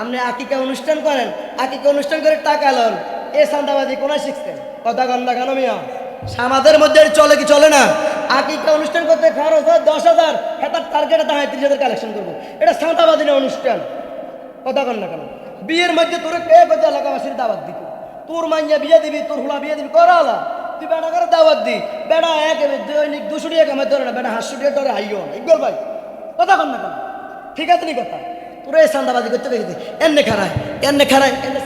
আপনি আকিকা অনুষ্ঠান করেন, আকিকা অনুষ্ঠান করে টাকা লন। এ সান্দাবাজি কোনায় শিখছেন? কথা গন্দা কেন মিয়া? সমাজের মধ্যে চলে কি চলে না? আকিকা অনুষ্ঠান করতে খরচ হয় দশ হাজার, হেতার টার্গেটে দাঁড়ায় ত্রিশ হাজার কালেকশন করব। এটা সান্দাবাজি না অনুষ্ঠান। কথা কন না কেন? বিয়ের মধ্যে তোর কে করছে এলাকাবাসীর দাওয়াত দিবি তোর মাইয়া বিয়ে দিবি, তোর হুলা বিয়ে দিবি, করা হলা তুই বেড়া করে দাওয়াত দি? বেড়া এক দৈনিক দুশো টাকা ধরে না, বেড়া হাসশো টাকা ধরে আইও না ইকবল ভাই, কথা কন কেন? ঠিক আছে নি কথা? তোর এই সান্দাবাজি করতে দেখেছি। এমনি খারায় এমনি খারায় এমনি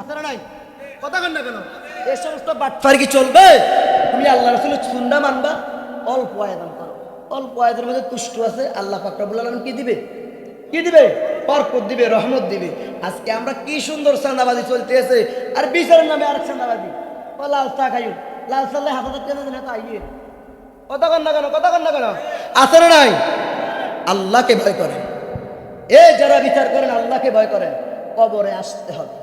আছে না নাই। কথা কন না কেন? এই সমস্ত বাটফার কি চলবে। তুমি আল্লাহ রসুলের সুন্না মানবা। অল্প আয়দান করো। অল্প আয়দের মধ্যে তুষ্ট আছে। আল্লাহ ফাকরাবুল আলম কি দিবে? কি দিবে? বরকত দিবে, রহমত দিবে। আজকে আমরা কি সুন্দর চাঁদাবাজি চলতে আছে আর বিচারের নামে আরেক চাঁদাবাজি ও লাল চা খাইও। লাল চালে হাতে কেন দিলে তো আইয়ে কথা কন না কেন? কথা কন না কেন? আছে না নাই। আল্লাহকে ভয় করেন এ যারা বিচার করেন, আল্লাহকে ভয় করেন, কবরে আসতে হবে।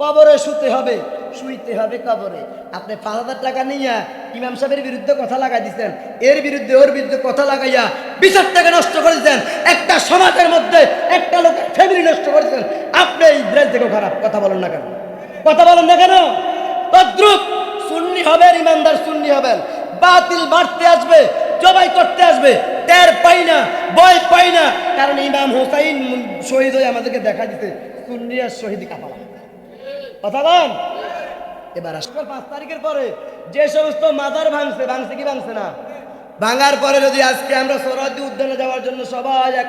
কবরে শুতে হবে, শুইতে হবে কবরে। আপনি পাঁচ হাজার টাকা নিয়ে ইমাম সাহেবের বিরুদ্ধে কথা লাগাই দিচ্ছেন এর বিরুদ্ধে, ওর বিরুদ্ধে কথা লাগাইয়া বিচার টাকা নষ্ট করেছেন একটা সমাজের মধ্যে একটা লোকের ফ্যামিলি নষ্ট করেছেন আপনি দেশ থেকেও খারাপ, কথা বলেন না কেন? কথা বলেন না কেন? তদ্রুপ সুন্নি হবেন, ইমানদার সুন্নি হবেন। বাতিল মারতে আসবে, জবাই করতে আসবে। টের পাই না, ভয় পাই না। কারণ ইমাম হোসাইন শহীদ হয়ে আমাদেরকে দেখা দিতে সুন্নি শহীদ কাপালা কথা বল এবার আসলে পাঁচ তারিখের পরে যে সমস্ত মাজার ভাঙছে ভাঙছে কি ভাঙছে না? ভাঙার পরে যদি আজকে আমরা সরাদি উদ্যানে যাওয়ার জন্য সবাই এক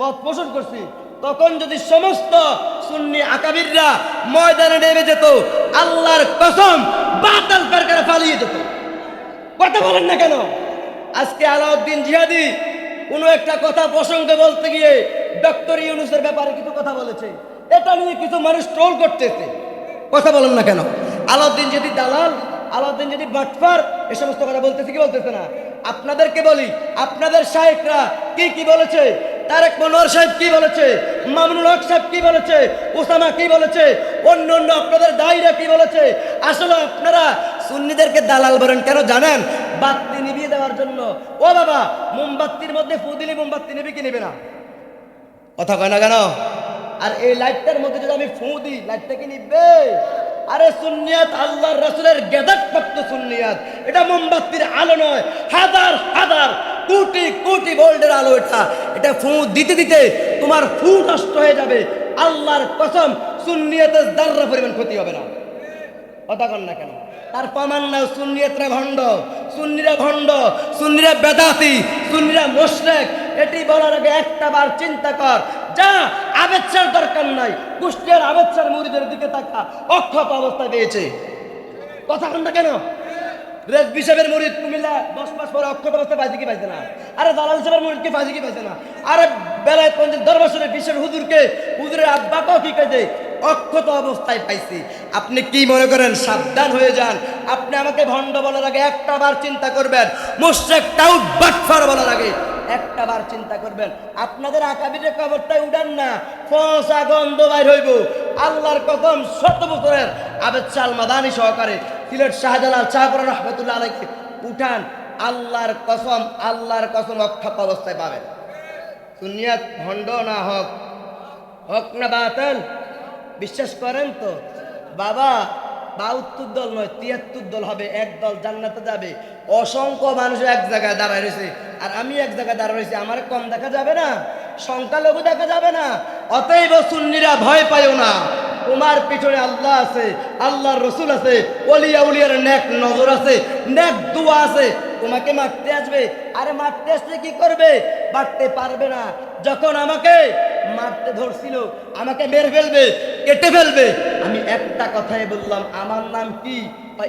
মত পোষণ করছি, তখন যদি সমস্ত সুন্নি আকাবিররা ময়দানে নেমে যেত, আল্লাহর কসম বাতাল করে পালিয়ে যেত। কথা বলেন না কেন? আজকে আলাউদ্দিন জিহাদি কোনো একটা কথা প্রসঙ্গে বলতে গিয়ে ডক্টর ইউনুসের ব্যাপারে কিছু কথা বলেছে। এটা নিয়ে কিছু মানুষ ট্রোল করতেছে। কথা বলেন না কেন? আলাউদ্দিন যদি দালাল, আলাউদ্দিন যদি বাটফার এ সমস্ত কথা বলতেছে কি বলতেছে না? আপনাদেরকে বলি, আপনাদের শাহেকরা কি কি বলেছে? তারেক মনোয়ার সাহেব কি বলেছে? মামুনুল হক সাহেব কি বলেছে? ওসামা কি বলেছে? অন্য অন্য আপনাদের দায়ীরা কি বলেছে? আসলে আপনারা সুন্নিদেরকে দালাল বলেন, কেন জানেন? বাত্তি নিবিয়ে দেওয়ার জন্য। ও বাবা মোমবাতির মধ্যে ফু মোমবাতি নেবে কি না? কথা কয় না কেন? আর এই লাইটটার মধ্যে যদি আমি ফু দিই, লাইটটা কি নিবে? আরে সুন্নিয়াত, আল্লাহর রাসূলের গেদাত প্রাপ্ত সুন্নিয়াত। এটা মোমবাতির আলো নয়, হাজার হাজার, কোটি কোটি ভোল্টের আলো এটা। এটা ফু দিতে দিতে তোমার ফু নষ্ট হয়ে যাবে। আল্লাহর কসম, সুন্নিয়াতের দাররা পরিমাণ ক্ষতি হবে না। কথা কন না কেন? তার প্রমাণ না সুন্নিয়তরা ভণ্ড, সুন্নিরা ভণ্ড, সুন্নিরা বেদাতি, সুন্নিরা মোশরেক। এটি বলার আগে একটা বার চিন্তা কর, যা আবেচ্ছার দরকার নাই, কুষ্টিয়ার আবেচ্ছার মুড়িদের দিকে তাকা অক্ষত অবস্থা পেয়েছে। কথা কন কেন? রেজ বিশেষের মুরিদ কুমিল্লা দশ মাস পরে অক্ষত অবস্থা পাইছে কি পাইছে না? আরে দালাল সাহেবের মুরিদকে পাইছে কি পাইছে না? আরে বেলায় পঞ্চাশ দশ বছরের বিশ্বের হুজুরকে, হুজুরের আব্বাকেও কি কাজে অক্ষত অবস্থায় পাইছি। আপনি কি মনে করেন, সাবধান হয়ে যান। আপনি আমাকে ভণ্ড বলার আগে একটা বার চিন্তা করবেন। মুশ্রেক টাউট বাটফার বলার আগে একটা বার চিন্তা করবেন। আপনাদের আকাবিরের কবরটাই উড়ান না, ফসা গন্ধ বাইর হইব। আল্লাহর কদম শত বছরের আবেদ চাল মাদানি সহকারে সিলেট শাহজালাল শাহপুর রহমতুল্লাহ আলাইকে উঠান। আল্লাহর কসম আল্লাহর কসম অক্ষত অবস্থায় পাবেন। সুনিয়াত ভণ্ড না হক হক না বাতিল। বিশ্বাস করেন তো? বাবা, বাহাত্তর দল নয়, তিয়াত্তর দল হবে। এক দল জান্নাতে যাবে। অসংখ্য মানুষ এক জায়গায় দাঁড়ায় রয়েছে। আর আমি এক জায়গায় দাঁড়ায় রয়েছি। আমার কম দেখা যাবে না। সংখ্যালঘু দেখা যাবে না। অতএব সুন্নিরা ভয় পাইও না। তোমার পিছনে আল্লাহ আছে, আল্লাহর রসুল আছে অলিয়া উলিয়ার নেক নজর আছে, নেক দোয়া আছে। তোমাকে মারতে আসবে। আরে মারতে আসলে কি করবে? মারতে পারবে না। যখন আমাকে মারতে ধরছিল, আমাকে মেরে ফেলবে কেটে ফেলবে। আমি একটা কথাই বললাম, আমার নাম কি?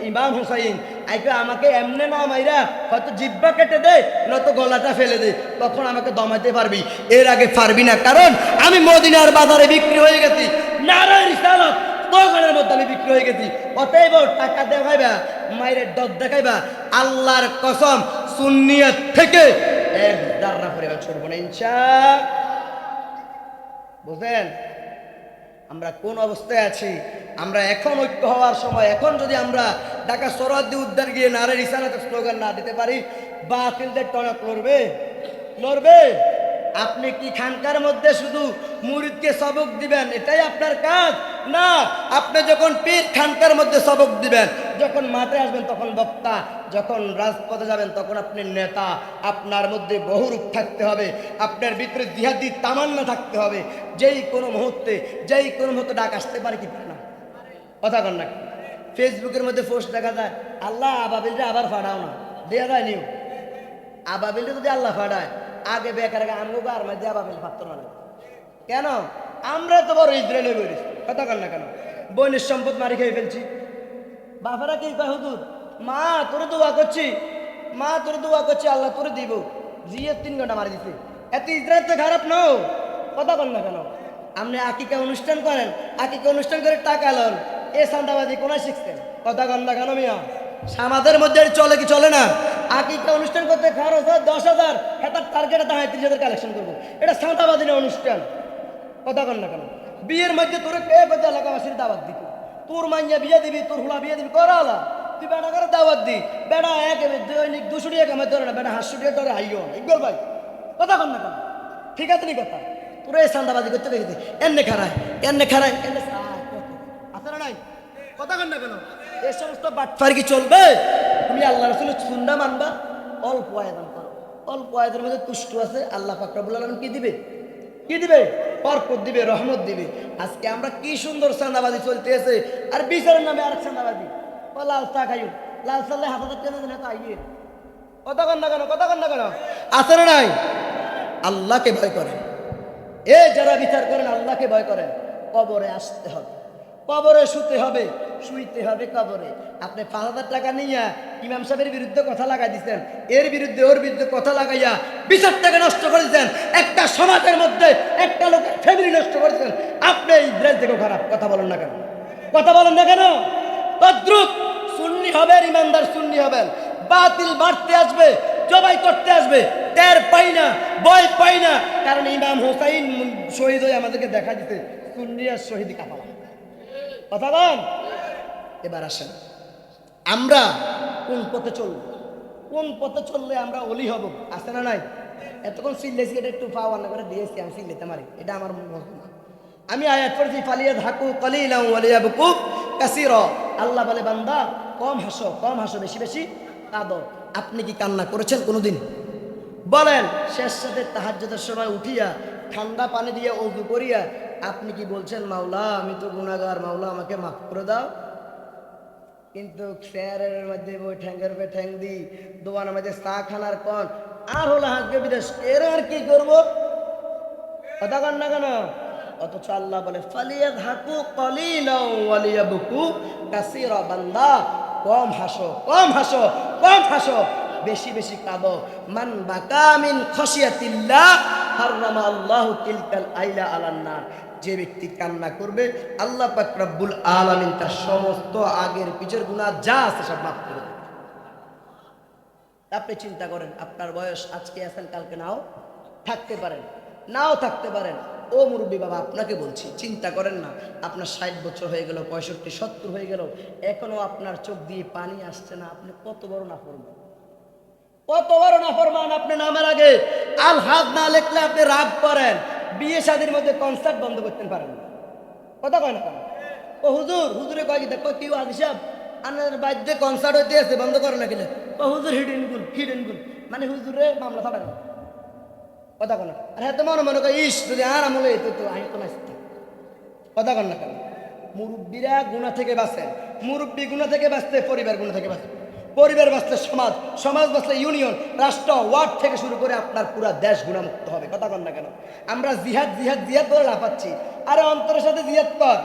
ইমাম হুসাইন। আইকে আমাকে এমনে না মাইরা হয়তো জিব্বা কেটে দে, নয়তো গলাটা ফেলে দে, তখন আমাকে দমাইতে পারবি। এর আগে পারবি না, কারণ আমি মদিনার বাজারে বিক্রি হয়ে গেছি। নারায় রিসালত, দোকানের মধ্যে আমি বিক্রি হয়ে গেছি। অতএব টাকা দেখাইবা মায়ের ডদ দেখাইবা, আল্লাহর কসম, সুন্নিয়ত থেকে এক দাররা পরিমাণ ছড়বো না, ইনশা বুঝলেন? আমরা কোন অবস্থায় আছি? আমরা এখন ঐক্য হওয়ার সময়। এখন যদি আমরা ঢাকা সরহদ্দি উদ্যান গিয়ে নারের ইসানাতে স্লোগান না দিতে পারি, বাতিলদের টনক লড়বে? লড়বে? আপনি কি খানকার মধ্যে শুধু মুরিদকে সবক দিবেন? এটাই আপনার কাজ? না, আপনি যখন পীর খানকার মধ্যে সবক দিবেন যখন মাঠে আসবেন, তখন বক্তা, যখন রাজপথে যাবেন, তখন আপনি নেতা। আপনার মধ্যে বহুরূপ থাকতে হবে। আপনার ভিতরে জিহাদি তামান্না থাকতে হবে। যেই কোনো মুহূর্তে, যেই কোনো মুহূর্তে ডাক আসতে পারে কি না। কথা কন না। ফেসবুকের মধ্যে পোস্ট দেখা যায়, আল্লাহ আবাবিলটা আবার ফাড়াও না। দেয়া যায় নিউ আবাবিলটা যদি আল্লাহ ফাড়ায় আগে বেকার আগে আমগো আর মধ্যে আবাবিল পাত্র না। কেন? আমরা তো বড় ইসরায়েলে বেরিস কথা কন না কেন? বইনের সম্পদ মারি খেয়ে ফেলছি। বাবারা কি কয়, হুজুর? মা, তোরে দোয়া করছি। মা, তোরে দোয়া করছি, আল্লাহ তোরে দিব। জিয়ে তিন ঘণ্টা মারি দিছে। এত ইসরায়েল তো খারাপ নও কথা বল না কেন? আপনি আকিকা অনুষ্ঠান করেন, আকিকা অনুষ্ঠান করে টাকা লন। এ সান্দাবাজি কোনায় শিখছেন? কথা কন না কেন, মিয়া? সমাজের মধ্যে চলে কি চলে না? আকিকা অনুষ্ঠান করতে খরচ হয় দশ হাজার, হেতার টার্গেটে দাঁড়ায় তিরিশ হাজার কালেকশন করব। এটা সাঁতাবাদী অনুষ্ঠান। কথা কন না কেন? বিয়ের মধ্যে তোর কে কথা এলাকাবাসীর দাওয়াত দিত? তোর মাইয়া বিয়ে দিবি, তোর হুলা বিয়ে দিবি করালা তুই বেটা করে দাওয়াত দি। বেটা এক দৈনিক দুশো টাকা কামাই ধরে না বেটা হাসশো টাকা ধরে হাইও না। ইকবল ভাই, কথা কন না কেন? ঠিক আছে নি কথা? তোর এই সান্দাবাজি করতে দেখেছি। এনে খারায় এনে খারায় এনে আছে না নাই? কথা কন না কেন? এই সমস্ত বাটফার কি চলবে? তুমি আল্লাহ রসুলের সুন্দা মানবা? অল্প আয়দান করো অল্প আয়দের মধ্যে তুষ্ট আছে। আল্লাহ ফাকরাবুল আলম কি দিবে? কি দিবে? বরকত দিবে, রহমত দিবে। আজকে আমরা কি সুন্দর চাঁদাবাজি চলতেছে। আর বিচারের নামে আরেক চাঁদাবাজি। ও লাল চা খাই লাল চালে হাত হাজার টেনে দিলে আইয়ে। কথা না কেন? কথা কন না কেন? আছে না নাই? আল্লাহকে ভয় করেন। এ যারা বিচার করেন, আল্লাহকে ভয় করেন। কবরে আসতে হবে। কবরে শুতে হবে, শুইতে হবে কবরে। আপনি পাঁচ হাজার টাকা নিয়ে ইমাম সাহেবের বিরুদ্ধে কথা লাগাই দিচ্ছেন এর বিরুদ্ধে ওর বিরুদ্ধে কথা লাগাইয়া বিচার টাকা নষ্ট করেছেন একটা সমাজের মধ্যে একটা লোকের ফ্যামিলি নষ্ট করেছেন আপনি এই ইসরায়েল থেকেও খারাপ, কথা বলেন না কেন? কথা বলেন না কেন? তদ্রুপ সুন্নি হবেন, ইমানদার সুন্নি হবেন। বাতিল বাড়তে আসবে, জবাই করতে আসবে, টের পাই না, ভয় পাই না। কারণ ইমাম হোসাইন শহীদ হয়ে আমাদেরকে দেখা দিতে সুন্নি শহীদ কাপালা কথা এবার আসেন। আমরা কোন পথে চলব? কোন পথে চললে আমরা অলি হব? আছে না নাই? এতক্ষণ সিল্লেছি এটা একটু পাওয়া না করে দিয়েছি আমি সিল্লেতে মারি। এটা আমার আমি আয়াত পড়েছি ফালিয়া ধাকু কলিলাম ওয়ালিয়া বুকু কাসির। আল্লাহ বলে, বান্দা, কম হাসো কম হাসো, বেশি বেশি কাঁদো। আপনি কি কান্না করেছেন কোনোদিন? বলেন, শেষ সাথে তাহাজ্জুদের সময় উঠিয়া ঠান্ডা পানি দিয়ে অজু করিয়া আপনি কি বলছেন, মাওলা, আমি তো গুণাগার মাওলা, আমাকে মাফ করে দাও কিন্তু চেয়ারের মধ্যে বই ঠ্যাঙ্গের উপরে ঠ্যাং দি দোকানের মধ্যে চা খানার কন, আর হলো হাজকে বিদেশ, এর আর কি করব? কথা কন না কেন? অথচ আল্লাহ বলে ফালিয়া ধাকু কলিলাও ওয়ালিয়া বুকু কাসিরা, বান্দা, কম হাসো কম হাসো কম হাসো, বেশি বেশি কাঁদো মান বাকা মিন খসিয়াতিল্লাহ আল্লাহু তিলকাল আইলা আলান্নার যে ব্যক্তি কান্না করবে, আল্লাহ তার সমস্ত আগের পিছের গুনাহ যা আছে সব মাফ করে আপনি চিন্তা করেন, আপনার বয়স আজকে আছেন, কালকে নাও থাকতে পারেন। নাও থাকতে পারেন। ও মুরব্বী বাবা, আপনাকে বলছি, চিন্তা করেন না, আপনার ষাট বছর হয়ে গেল, পঁয়ষট্টি, সত্তর হয়ে গেল, এখনও আপনার চোখ দিয়ে পানি আসছে না, আপনি কত বড় না করবেন কত বড় না ফরমান আপনি নামের আগে আল হাত না লেখলে আপনি রাগ করেন। বিয়ে শাদির মধ্যে কনসার্ট বন্ধ করতে পারেন কথা কয় না ও হুজুর, হুজুরে কয় দেখো, কি আদি সাহেব? আপনার বাদ্যে কনসার্ট হইতে আছে, বন্ধ করে না কিনা? ও হুজুর হিডেন গুল হিডেন গুল মানে হুজুরে মামলা থাকবে না। কথা কন? আর হ্যাঁ তো মনে কয়, ইস, যদি আর আমলে তো তো আমি তো নাচতাম কথা কন না কেন? মুরব্বীরা গুণা থেকে বাঁচেন। মুরব্বী গুণা থেকে বাঁচতে, পরিবার গুণা থেকে বাঁচে। পরিবার বাঁচলে সমাজ সমাজ বাঁচলে ইউনিয়ন, রাষ্ট্র, ওয়ার্ড থেকে শুরু করে আপনার পুরো দেশ গুণামুক্ত হবে। কথা কন না কেন? আমরা জিহাদ জিহাদ জিহাদ বলে লাফাচ্ছি। আরে অন্তরের সাথে জিহাদ কর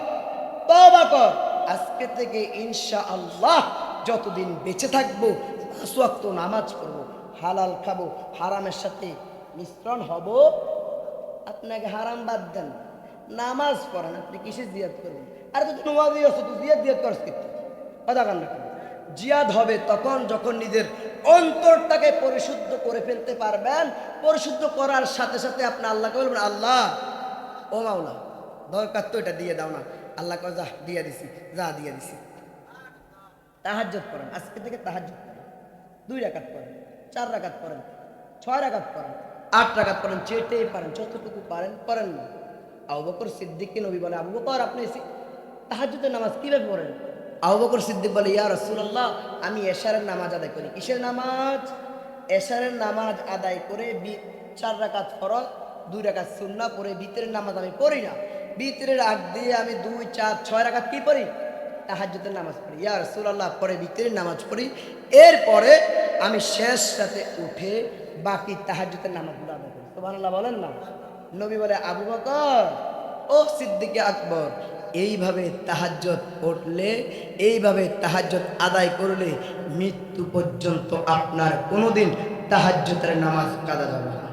তবা কর। আজকে থেকে ইনশা আল্লাহ যতদিন বেঁচে থাকব সুয়াক্ত নামাজ পড়ব, হালাল খাব, হারামের সাথে মিশ্রণ হব, আপনাকে হারাম বাদ দেন। নামাজ পড়েন, আপনি কিসে জিয়াদ করবেন? আরে তো নমাজই আছে তুই জিয়াদ জিয়াদ কথা কান না জিয়াদ হবে তখন যখন নিজের অন্তরটাকে পরিশুদ্ধ করে ফেলতে পারবেন, পরিশুদ্ধ করার সাথে সাথে আপনি আল্লাহকে বলবেন, আল্লাহ, ও মাওলা, দরকার তো এটা দিয়ে দাও না। আল্লাহ যা, দিয়ে দিছি, যা দিয়ে দিছি। তাহাজ্জত করেন আজকে থেকে তাহাজ্জত করেন দুই রাকাত করেন চার রাকাত করেন ছয় রাকাত করেন আট রাকাত পড়েন চেটেই পারেন, যতটুকু পারেন পড়েন না। আবু বকর সিদ্দিককে নবী বলে, আবু বকর, আপনি তাহাজুদের নামাজ কীভাবে পড়েন? আবু বকর সিদ্দিক বলে, ইয়া রাসূলুল্লাহ, আমি এশারের নামাজ আদায় করি। কিসের নামাজ? এশারের নামাজ আদায় করে চার রাকাত ফরজ, দুই রাকাত সুন্না পরে ভিতরের নামাজ আমি পড়ি না। ভিতরের আগ দিয়ে আমি দুই, চার, ছয় রাকাত কি পড়ি? তাহাজ্জুদের নামাজ পড়ি। ইয়া রাসূলুল্লাহ, পরে ভিতরের নামাজ পড়ি। এরপরে আমি শেষ সাথে উঠে বাকি তাহাজ্জুদের নামাজগুলো আদায় করি। সুবহানাল্লাহ বলেন না? নবী বলে, আবু বকর, ও সিদ্দিকে আকবর এইভাবে তাহাজ্জত পড়লে এইভাবে তাহাজ্জত আদায় করলে মৃত্যু পর্যন্ত আপনার কোনোদিন তাহাজ্জতের নামাজ কাদা যাবে না।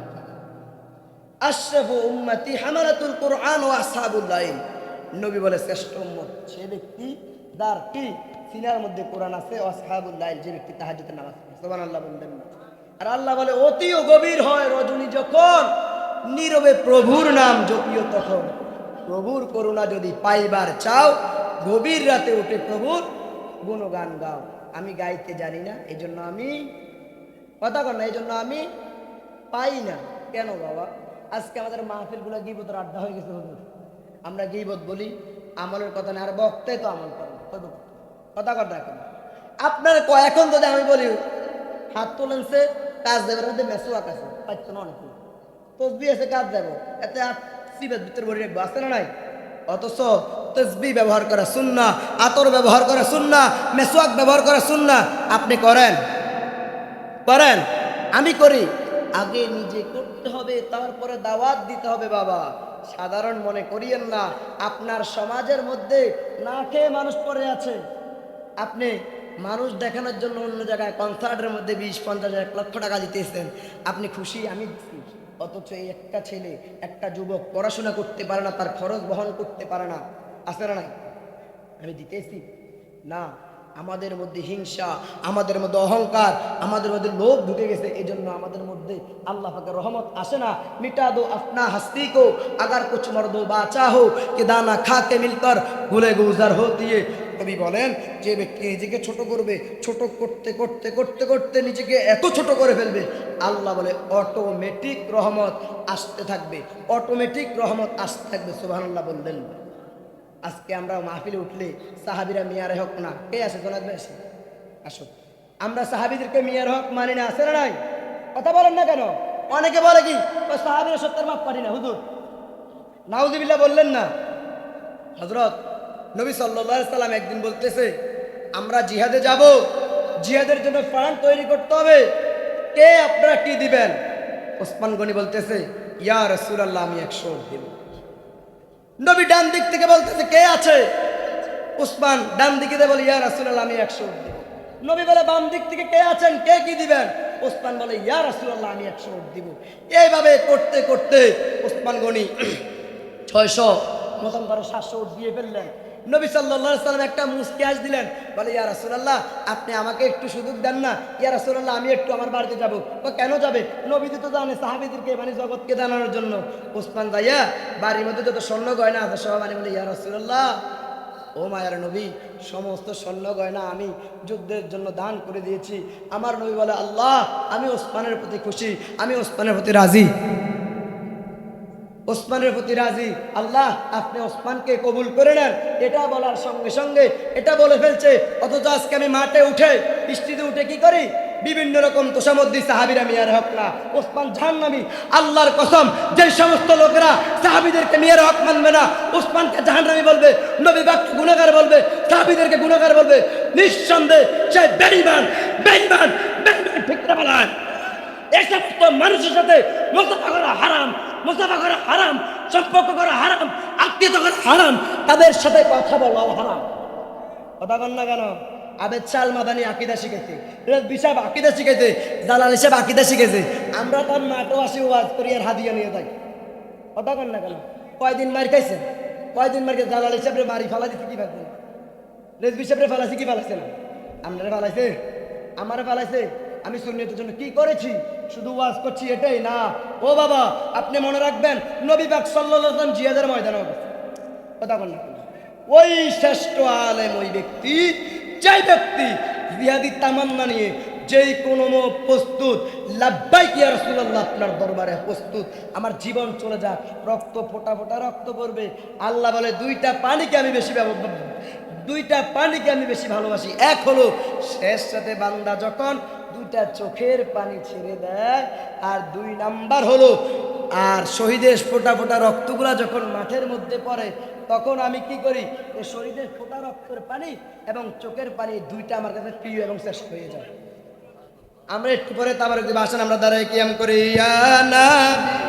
আশরাফু উম্মতি হামালাতুল কোরআন ও আসহাবুল লাইল। নবী বলে, শ্রেষ্ঠ উম্মত সে ব্যক্তি যার কি সিনার মধ্যে কোরআন আছে, ও আসহাবুল লাইল যে ব্যক্তি তাহাজ্জুদের নামাজ পড়ে। সুবহানাল্লাহ বলবেন না। আর আল্লাহ বলে, অতিও গভীর হয় রজনী যখন, নীরবে প্রভুর নাম জপিও তখন। প্রভুর করুণা যদি পাইবার চাও, গভীর রাতে উঠে প্রভুর গুণগান গাও। আমি গাইতে জানি না এই জন্য আমি কথা কর না এই জন্য আমি পাই না। কেন বাবা? আজকে আমাদের মাহফিলগুলো গিবতের আড্ডা হয়ে গেছে, হুজুর। আমরা গিবত বলি, আমলের কথা না, আর বক্তাই তো আমল কত কথা কর না আপনার এখন যদি আমি বলি, হাত তোলেন সে, কাজ দেবের মধ্যে মেসোয়াক আছে, পাইতো না অনেক। তসবি আছে, কাজ দেবো। এতে ভিতরে ভরে রাখব না নাই? অথচ তসবি ব্যবহার করা সুন্না আতর ব্যবহার করা সুন্না মেসোয়াক ব্যবহার করা সুন্না আপনি করেন? করেন? আমি করি। আগে নিজে করতে হবে, তারপরে দাওয়াত দিতে হবে বাবা। সাধারণ মনে করিয়েন না, আপনার সমাজের মধ্যে না খেয়ে মানুষ পড়ে আছে। আপনি মানুষ দেখানোর জন্য অন্য জায়গায়, কনসার্টের মধ্যে বিশ, পঞ্চাশ, এক লক্ষ টাকা দিতেছেন। আপনি খুশি? আমি দিচ্ছি অথচ এই একটা ছেলে, একটা যুবক পড়াশোনা করতে পারে না, তার খরচ বহন করতে পারে না। আছে না নাই? আমি দিতেছি না। আমাদের মধ্যে হিংসা, আমাদের মধ্যে অহংকার, আমাদের মধ্যে লোভ ঢুকে গেছে। এই জন্য আমাদের মধ্যে আল্লাহ পাকের রহমত আসে না। মিটা দো আপনা হস্তি কো আগার কুছ মর দো বাচা হো কে দানা খাতে মিলকর, গুলে গুজার হতিয়ে কবি বলেন, যে ব্যক্তি নিজেকে ছোট করবে, ছোট করতে করতে করতে করতে নিজেকে এত ছোট করে ফেলবে, আল্লাহ বলে, অটোমেটিক রহমত আসতে থাকবে, অটোমেটিক রহমত আসতে থাকবে, সুবহানাল্লাহ বললেন। আজকে আমরা মাহফিলে উঠলে সাহাবিরা মিয়ারে হক না। কে আছে জনাবে আসে আসো আমরা সাহাবিদেরকে মিয়ার হক মানি না, আছে না নাই? কথা বলেন না কেন? অনেকে বলে কি সাহাবিরা সত্যের মাপ পারি না, হুজুর। নাউজিবিল্লাহ বললেন না। হজরত নবী সাল্লাম একদিন বলতেছে, আমরা জিহাদে যাব, জিহাদের জন্য ফান্ড তৈরি করতে হবে। কে আপনারা কি দিবেন? ওসমান গনি বলতেছে, ইয়া রসুলাল্লাহ, আমি একশো দিব। নবী ডান দিক থেকে বলতেছে, কে আছে? উসমান ডান দিকে বলে, ইয়া রাসুল্লাহ আমি একশো দিব। নবী বলে, বাম দিক থেকে কে আছেন? কে কি দিবেন? ওসমান বলে, ইয়া রাসুল্লাহ আমি একশো দিব। এইভাবে করতে করতে ওসমান গনি ছয়শো মতন করে সাতশো দিয়ে ফেললেন। নবী সাল্লাহ সাল্লাম একটা মুসকি হাস দিলেন। বলে, ইয়া রাসুলাল্লাহ, আপনি আমাকে একটু সুযোগ দেন না। ইয়া রাসুলাল্লাহ, আমি একটু আমার বাড়িতে যাব। তো কেন যাবে? নবীদি তো জানে, সাহাবিদেরকে মানে জগৎকে জানানোর জন্য। ওসমান ভাইয়া বাড়ির মধ্যে যত স্বর্ণ গয়না আছে, সব মানে বলে, ইয়া রাসুলাল্লাহ, ও মায়ার নবী, সমস্ত স্বর্ণ গয়না আমি যুদ্ধের জন্য দান করে দিয়েছি। আমার নবী বলে, আল্লাহ, আমি ওসমানের প্রতি খুশি, আমি ওসমানের প্রতি রাজি। ওসমানের প্রতি রাজি। আল্লাহ, আপনি ওসমানকে কবুল করে নেন। এটা বলার সঙ্গে সঙ্গে এটা বলে ফেলছে, অথচ আজকে আমি মাঠে উঠে, বৃষ্টিতে উঠে কি করি? বিভিন্ন রকম তোষামদ্দি সাহাবিরা মিয়ার না। ওসমান জাহান্নামি আল্লাহর কসম যে সমস্ত লোকেরা সাহাবিদেরকে মিয়ার হক মানবে না, ওসমানকে জাহান্নামি বলবে, নবী বাক্য গুণাগার বলবে, সাহাবিদেরকে গুণাগার বলবে, নিঃসন্দেহে সে বেরিমান এই সমস্ত মানুষের সাথে মোসাফা করা হারাম। মোসাফা করা হারাম সম্পর্ক করা হারাম, আত্মীয়তা করা হারাম, তাদের সাথে কথা বলাও হারাম। কথা বল না কেন? আবেদ চাল মাদানি আকিদা শিখেছে বিশাব আকিদা শিখেছে জালাল হিসাব আকিদা শিখেছে। আমরা তার মাঠও আসি, ওয়াজ করি আর হাদিয়া নিয়ে যাই। কথা কন না কেন? কয়দিন মার খাইছে কয়দিন মার খাইছে জালাল হিসাবে মারি ফেলা দিচ্ছে কি ফেলছে রেজবি সাহেবরে ফেলাইছে কি ফেলাইছে না? আপনারা ফেলাইছে? আমারে ফেলাইছে? আমি সুন্নিয়তের জন্য কি করেছি? শুধু ওয়াজ করছি এটাই না। ও বাবা, আপনি মনে রাখবেন, নবী বাক সাল্লাম জিয়াদের ময়দানে কথা বল ওই শ্রেষ্ঠ আলেম ওই ব্যক্তি, যেই ব্যক্তি জিহাদি তামান্না নিয়ে যেই কোনো প্রস্তুত লাভবাই কি রসুল্লাহ আপনার দরবারে প্রস্তুত। আমার জীবন চলে যাক, রক্ত ফোটা ফোটা রক্ত পড়বে। আল্লাহ বলে, দুইটা পানিকে আমি বেশি ব্যব- দুইটা পানিকে আমি বেশি ভালোবাসি। এক হলো শেষ সাথে বান্দা যখন দুইটা চোখের পানি ছেড়ে দেয়, আর দুই নাম্বার হলো, আর শহীদের ফোটা ফোটা রক্তগুলা যখন মাঠের মধ্যে পড়ে, তখন আমি কি করি এই শহীদের ফোটা রক্তের পানি এবং চোখের পানি দুইটা আমার কাছে প্রিয় এবং শেষ হয়ে যায়। আমরা একটু পরে তাবার আসেন, আমরা দাঁড়াই কিয়াম করি। নবী